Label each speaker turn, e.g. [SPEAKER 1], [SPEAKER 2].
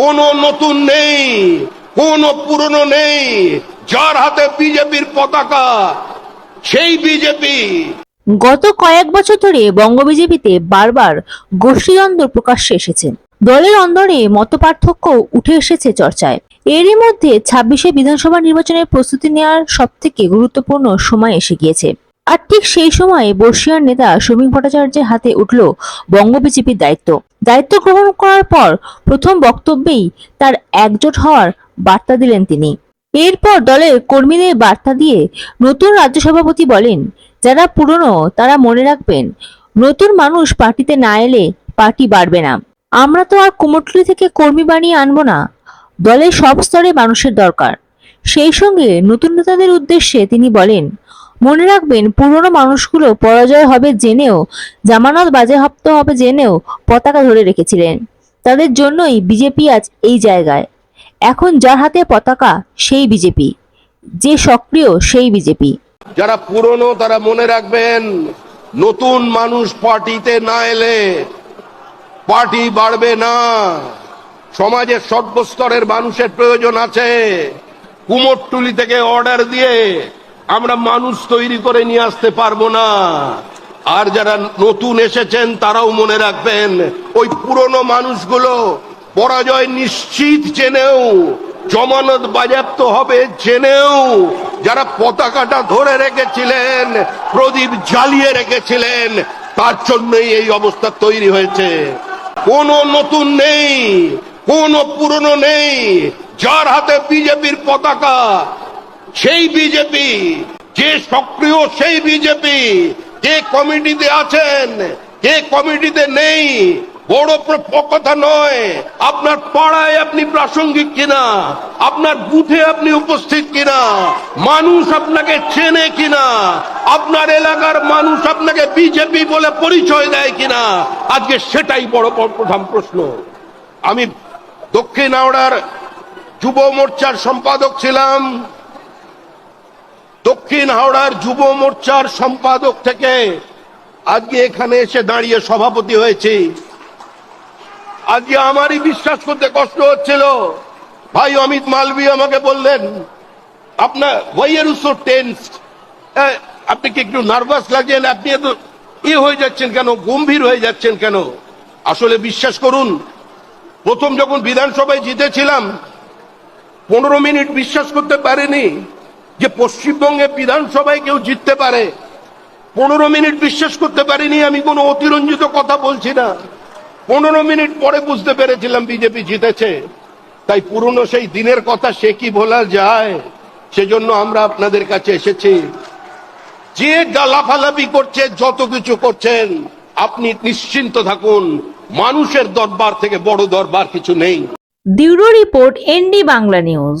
[SPEAKER 1] কোনো নতুন নেই, কোনো পুরনো নেই। যার হাতে বিজেপির পতাকা, সেই বিজেপি।
[SPEAKER 2] গত কয়েক বছর ধরে বঙ্গ বিজেপিতে বারবার গোষ্ঠীদ্বন্দ্ব প্রকাশ্যে এসেছে। দলের অন্দরে মতপার্থক্য উঠে এসেছে চর্চায়। এরই মধ্যে ছাব্বিশে বিধানসভা নির্বাচনের প্রস্তুতি নেওয়ার সব থেকে গুরুত্বপূর্ণ সময় এসে গিয়েছে। আর ঠিক সেই সময়ে বর্ষিয়ার নেতা শ্রমিক ভট্টাচার্যের হাতে উঠল বঙ্গ বিজেপির দায়িত্ব। দায়িত্ব গ্রহণ করার পর প্রথম বক্তব্যেই তার একজোট হওয়ার বার্তা দিলেন তিনি। এরপর দলের কর্মীদের বার্তা দিয়ে নতুন রাজ্য সভাপতি বলেন, যারা পুরনো, তারা মনে রাখবেন, নতুন মানুষ পার্টিতে না এলে পার্টি বাড়বে না। আমরা তো আর কুমোটলি থেকে কর্মী বানিয়ে আনব না। দলের সব স্তরে মানুষের দরকার। সেই সঙ্গে নতুন নেতাদের উদ্দেশ্যে তিনি বলেন মনে রাখবেন, পুরনো মানুষগুলো পরাজয় হবে জেনেও, জামানত বাজেয়াপ্ত হবে জেনেও পতাকা ধরে রেখেছিলেন। তাদের জন্যই বিজেপি আজ এই জায়গায়। এখন যার হাতে পতাকা, সেই বিজেপি। যে সক্রিয়, সেই বিজেপি।
[SPEAKER 1] যারা পুরনো, তারা মনে রাখবেন, নতুন মানুষ পার্টিতে না এলে পার্টি বাড়বে না। সমাজের সর্বস্তরের মানুষের প্রয়োজন আছে। কুমোরটুলি থেকে অর্ডার দিয়ে আমরা মানুষ তৈরি করে নিয়ে আসতে পারব না। আর যারা নতুন এসেছেন, তারাও মনে রাখবেন, ওই পুরনো মানুষগুলো পরাজয় নিশ্চিত জেনেও জমানত বাজেয়াপ্ত হবে জেনেও যারা পতাকাটা ধরে রেখেছিলেন, প্রদীপ জ্বালিয়ে রেখেছিলেন, তার জন্যই এই অবস্থা তৈরি হয়েছে। কোনো নতুন নেই, কোনো পুরনো নেই, যার হাতে বিজেপির পতাকা সেই বিজেপি, যে সক্রিয় সেই বিজেপি, যে কমিটিতে আছেন কে কমিটিতে নেই, বড় কথা নয়, আপনার পাড়ায় আপনি প্রাসঙ্গিক কিনা, আপনার বুথে আপনি উপস্থিত কিনা, মানুষ আপনাকে চেনে কিনা, আপনার এলাকার মানুষ আপনাকে বিজেপি বলে পরিচয় দেয় কিনা, আজকে সেটাই বড় প্রধান প্রশ্ন। আমি দক্ষিণ হাওড়ার যুব মোর্চার সম্পাদক ছিলাম দক্ষিণ হাওড়ার যুব মোর্চার সম্পাদক থেকে আজকে এখানে এসে দাঁড়িয়ে সভাপতি হয়েছি। আজকে আমারই বিশ্বাস করতে কষ্ট হচ্ছিল। ভাই অমিত মালবি আমাকে বললেন, আপনার ওয়াইয়ের সো টেন্স আপনি কি একটু নার্ভাস লাগছেন? আপনি এত ইয়ে হয়ে যাচ্ছেন কেন? গম্ভীর হয়ে যাচ্ছেন কেন? আসলে বিশ্বাস করুন, প্রথম যখন বিধানসভায় জিতেছিলাম, পনেরো মিনিট বিশ্বাস করতে পারেনি। যে পশ্চিমবঙ্গে বিধানসভায় কেউ জিততে পারে, পনেরো মিনিট বিশ্বাস করতে পারিনি আমি, কোনো অতিরঞ্জিত কথা বলছি না। পনেরো মিনিট পরে বুঝতে পেরেছিলাম বিজেপি জিতেছে। তাই পুরনো সেই দিনের কথা সে কি বলা যায়, সেজন্য আমরা আপনাদের কাছে এসেছি। যে গালাফালাপি করছে, যত কিছু করছেন, আপনি নিশ্চিন্ত থাকুন, মানুষের দরবার থেকে বড় দরবার কিছু নেই।
[SPEAKER 2] Bureau report ND Bangla news.